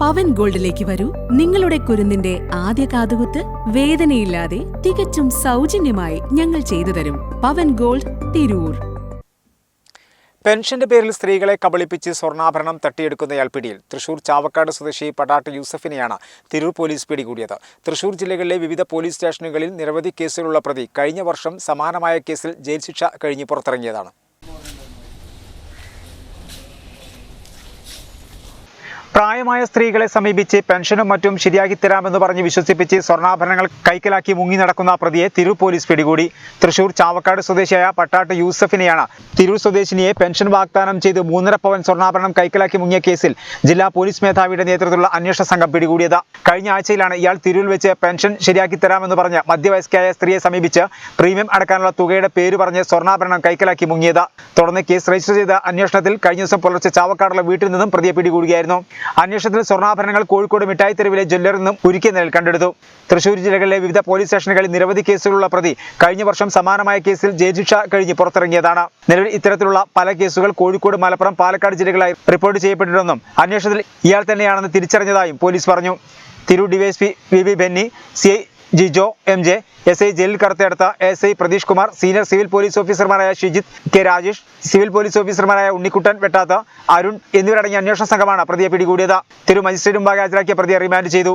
പവൻ ഗോൾഡിലേക്ക് വരൂ. നിങ്ങളുടെ കുരുന്നിന്റെ ആദ്യ കാതുകുത്ത് വേദനയില്ലാതെ തികച്ചും സൗജന്യമായി ഞങ്ങൾ ചെയ്തു തരും. പവൻ ഗോൾഡ് തിരൂർ. പെൻഷന്റെ പേരിൽ സ്ത്രീകളെ കബളിപ്പിച്ച് സ്വർണാഭരണം തട്ടിയെടുക്കുന്നയാൾ പിടിയിൽ തൃശൂർ ചാവക്കാട് സ്വദേശി പടാട്ട് യൂസഫിനെയാണ് തിരൂർ പോലീസ് പിടികൂടിയത്. തൃശൂർ ജില്ലകളിലെ വിവിധ പോലീസ് സ്റ്റേഷനുകളിൽ നിരവധി കേസുകളുള്ള പ്രതി കഴിഞ്ഞ വർഷം സമാനമായ കേസിൽ ജയിൽ ശിക്ഷ കഴിഞ്ഞ് പുറത്തിറങ്ങിയതാണ്. പ്രായമായ സ്ത്രീകളെ സമീപിച്ച് പെൻഷനും മറ്റും ശരിയാക്കി തരാമെന്ന് പറഞ്ഞ് വിശ്വസിപ്പിച്ച് സ്വർണാഭരണങ്ങൾ കൈക്കലാക്കി മുങ്ങി നടക്കുന്ന പ്രതിയെ തിരൂർ പോലീസ് പിടികൂടി. തൃശൂർ ചാവക്കാട് സ്വദേശിയായ പട്ടാട്ട് യൂസഫിനെയാണ് തിരൂർ സ്വദേശിനിയെ പെൻഷൻ വാഗ്ദാനം ചെയ്ത് മൂന്നര പവൻ സ്വർണാഭരണം കൈക്കലാക്കി മുങ്ങിയ കേസിൽ ജില്ലാ പോലീസ് മേധാവിയുടെ നേതൃത്വത്തിലുള്ള അന്വേഷണ സംഘം പിടികൂടിയത്. കഴിഞ്ഞ ആഴ്ചയിലാണ് ഇയാൾ തിരൂരിൽ വെച്ച് പെൻഷൻ ശരിയാക്കി തരാമെന്ന് പറഞ്ഞ് മധ്യവയസ്കയായ സ്ത്രീയെ സമീപിച്ച് പ്രീമിയം അടക്കാനുള്ള തുകയുടെ പേര് പറഞ്ഞ് സ്വർണാഭരണം കൈക്കലാക്കി മുങ്ങിയത്. തുടർന്ന് കേസ് രജിസ്റ്റർ ചെയ്ത അന്വേഷണത്തിൽ കഴിഞ്ഞ ദിവസം പുലർച്ചെ ചാവക്കാടുള്ള വീട്ടിൽ നിന്നും പ്രതിയെ പിടികൂടുകയായിരുന്നു. അന്വേഷണത്തിൽ സ്വർണാഭരണങ്ങൾ കോഴിക്കോട് മിഠായി തെരുവിലെ ജ്വല്ലറിൽ നിന്നും ഉരുക്കിയ നിലയിൽ കണ്ടെടുത്തു. തൃശൂർ ജില്ലകളിലെ വിവിധ പോലീസ് സ്റ്റേഷനുകളിൽ നിരവധി കേസുകളുള്ള പ്രതി കഴിഞ്ഞ വർഷം സമാനമായ കേസിൽ ജയിൽ കഴിഞ്ഞ് പുറത്തിറങ്ങിയതാണ്. നിലവിൽ ഇത്തരത്തിലുള്ള പല കേസുകൾ കോഴിക്കോട് മലപ്പുറം പാലക്കാട് ജില്ലകളായി റിപ്പോർട്ട് ചെയ്യപ്പെട്ടിട്ടുണ്ടെന്നും അന്വേഷണത്തിൽ ഇയാൾ തന്നെയാണെന്ന് തിരിച്ചറിഞ്ഞതായും പോലീസ് പറഞ്ഞു. Tirur DySP V B Benny C Jijo M J S I Jaleel കറുത്തെടുത്ത S I Pratheesh Kumar senior civil police ഓഫീസർമാരായ Shijith K Rajesh civil police ഓഫീസർമാരായ ഉണ്ണിക്കുട്ടൻ വെട്ടാത്ത അരുൺ എന്നിവരടങ്ങിയ അന്വേഷണ സംഘമാണ് പ്രതിയെ പിടികൂടിയത്. തിരു മജിസ്ട്രേറ്റ് മുമ്പാകെ ഹാജരാക്കിയ പ്രതിയെ റിമാൻഡ് ചെയ്തു.